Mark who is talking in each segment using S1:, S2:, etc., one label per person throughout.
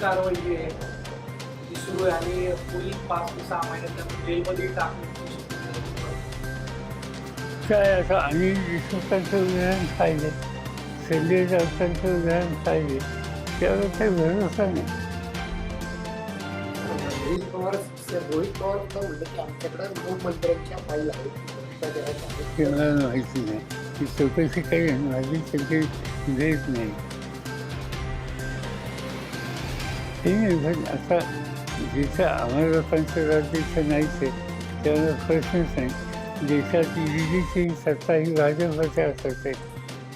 S1: कारवाई जी आहे ती सुरू आहे आणि पुढील पाच ते सहा महिन्यात त्यांना जेलमध्ये टाकण्याची.
S2: काय आता अनिल देशमुखांचं उदाहरण पाहिजे संजय राऊतांचं उदाहरण पाहिजे त्यावर काही भरोसा नाही.
S3: रोहित पवार रोहित पवार म्हणलं की आमच्याकडे नऊ मंत्र्यांच्या फाईल आहेत. भ्रष्टाचाराच्या आहेत.
S2: ते मला माहिती नाही. ती चौकशी करेन माझी त्यांची गैर नाही. ते नाही पण आता जिथं लोकांचं राज्याचं नाहीच आहे त्यामुळे प्रश्नच नाही देशात ईडीची सत्ता ही भाजपच्या हातात आहे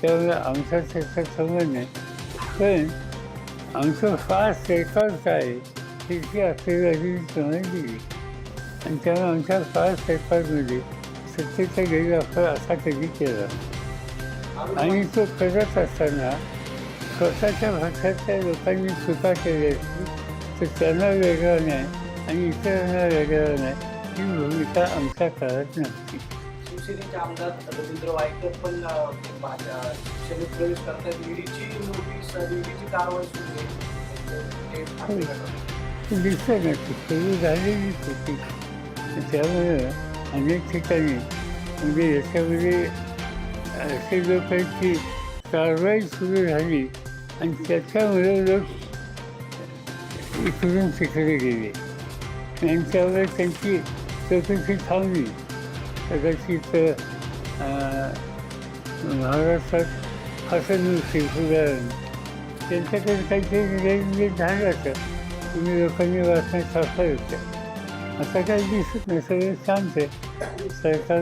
S2: त्यामुळे आमचा त्याचा संबंध नाही पण आमचं फास्ट रेकॉर्ड आहे तिची असलेली प्रमाणे दिली आणि त्यामुळे आमच्या फास्ट रेकॉर्डमध्ये सत्तेचा गैरवापर असा कधी केला आणि तो करत असताना स्वतःच्या भाषातल्या लोकांनी चुका केल्या तर त्यांना वेगळा नाही आणि इतरांना वेगळा नाही ही भूमिका आमच्या काळात नव्हती
S1: शिवसेनेचे आमदार रवींद्र वायकर पण अं, भाजप शिवसेनेत प्रवेश करतात. ईडीची नोटीस ईडीची कारवाई सुरू आहे. ते फाशी देतात.
S2: दिसत नव्हती सुरू झालेलीच होती. त्यामुळे अनेक ठिकाणी म्हणजे याच्यामध्ये असे लोकांची कारवाई सुरू झाली. आणि त्याच्यामुळे लोक इकडून तिकडे गेले. त्यामुळे त्यांची चौकशी थांबली. कदाचित महाराष्ट्रात हसन उदाहरण. त्यांच्याकडे काहीतरी निर्णय झालं असं तुम्ही लोकांनी वाचण्यात साफा होत्या आता काही दिसत नाही. सगळं शांत आहे सरकार